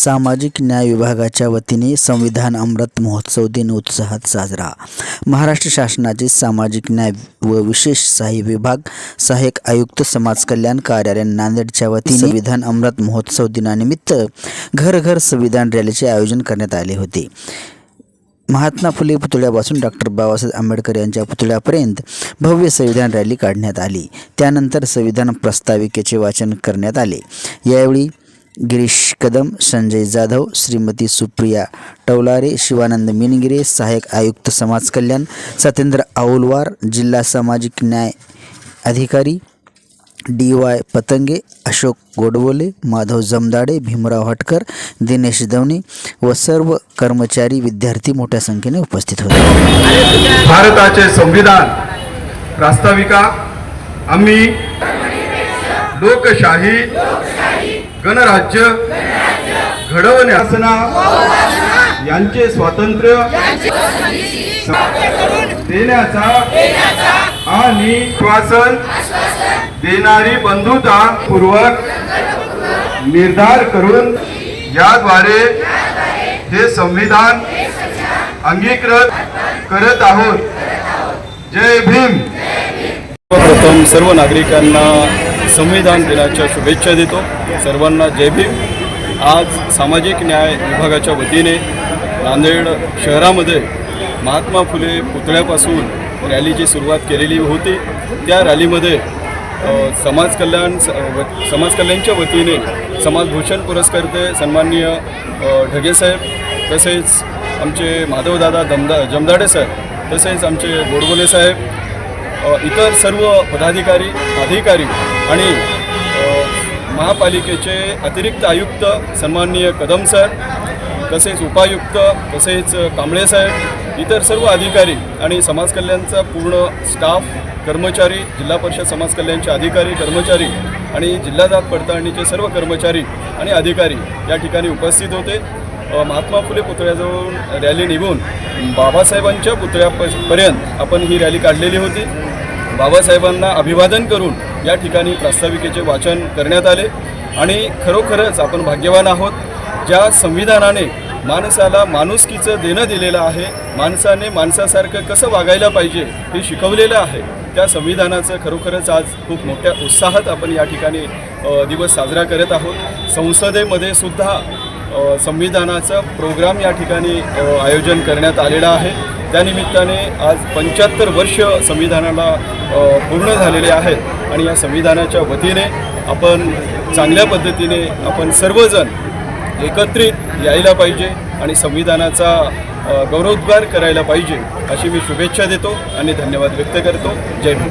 सामाजिक न्याय विभागाच्या वतीने संविधान अमृत महोत्सव दिन उत्साहात साजरा. महाराष्ट्र शासनाचे सामाजिक न्याय व विशेष सहाय्य विभाग सहाय्यक आयुक्त समाज कल्याण कार्यालय नांदेडच्या वतीने संविधान अमृत महोत्सव दिनानिमित्त घर घर संविधान रॅलीचे आयोजन करण्यात आले होते. महात्मा फुले पुतळ्यापासून डॉक्टर बाबासाहेब आंबेडकर यांच्या पुतळ्यापर्यंत भव्य संविधान रॅली काढण्यात आली. त्यानंतर संविधान प्रस्ताविकेचे वाचन करण्यात आले. यावेळी गिरीश कदम संजय जाधव श्रीमती सुप्रिया टवलारे शिवानंद मिनगिरे सहाय्यक आयुक्त समाज कल्याण सत्येंद्र आऊलवार जिल्हा सामाजिक न्याय अधिकारी डी वाय पतंगे अशोक गोडबोले माधव जमदाडे भीमराव हटकर दिनेश दवणे व सर्व कर्मचारी विद्यार्थी मोठ्या संख्येने उपस्थित होते. भारताचे संविधान प्रास्ताविका आम्ही लोकशाही गणराज्य घडवण्यासना यांचे स्वातंत्र्य देण्याचा आणि श्वासन देणारी बंधुता पूर्वक निर्धार करून याद्वारे हे संविधान अंगीकृत करत आहोत. जय भीम. सर्वप्रथम सर्व नागरिकांना संविधान दिनाच्या शुभेच्छा देतो. सर्वांना जय भीम. आज सामाजिक न्याय विभागाच्या वतीने नांदेड शहरामध्ये महात्मा फुले पुतळ्यापासून रॅलीची सुरुवात केलेली होती. त्या रॅलीमध्ये समाज कल्याण स- व- समाज कल्याणच्या वतीने समाजभूषण पुरस्कर्ते सन्माननीय ढगेसाहेब तसेच आमचे माधवदादा दमदा जमदाडे साहेब तसेच आमचे गोडबोले साहेब इतर सर्व पदाधिकारी अधिकारी आणि महापालिकेचे अतिरिक्त आयुक्त सन्माननीय कदम सर तसेच उपायुक्त तसेच कांबळे साहेब इतर सर्व अधिकारी आणि समाज कल्याणचा पूर्ण स्टाफ कर्मचारी जिल्हा परिषद समाज कल्याणचे अधिकारी कर्मचारी आणि जिल्हा जात पडताळणीचे सर्व कर्मचारी आणि अधिकारी या ठिकाणी उपस्थित होते. महात्मा फुले पुतळ्याजवळून रॅली निघून बाबासाहेबांच्या पुतळ्यापर्यंत आपण ही रॅली काढलेली होती. बाबासाहेबांना अभिवादन करून या ठिकाणी प्रास्ताविकेचे वाचन करण्यात आले. आणि खरोखरच आपण भाग्यवान आहोत. ज्या संविधानाने माणसाला माणुसकीचं देणं दिलेलं आहे माणसाने माणसासारखं कसं वागायला पाहिजे हे शिकवलेलं आहे त्या संविधानाचं खरोखरच आज खूप मोठ्या उत्साहात आपण या ठिकाणी दिवस साजरा करत आहोत. संसदेमध्ये सुद्धा संविधानाचं प्रोग्राम या ठिकाणी आयोजन करण्यात आलेलं आहे. त्यानिमित्ताने आज पंच्याहत्तर वर्ष संविधानाला पूर्ण झालेले आहेत आणि या संविधानाच्या वतीने आपण चांगल्या पद्धतीने आपण सर्वजण एकत्रित यायला पाहिजे आणि संविधानाचा गौरवोद्गार करायला पाहिजे अशी मी शुभेच्छा देतो आणि धन्यवाद व्यक्त करतो. जय भीम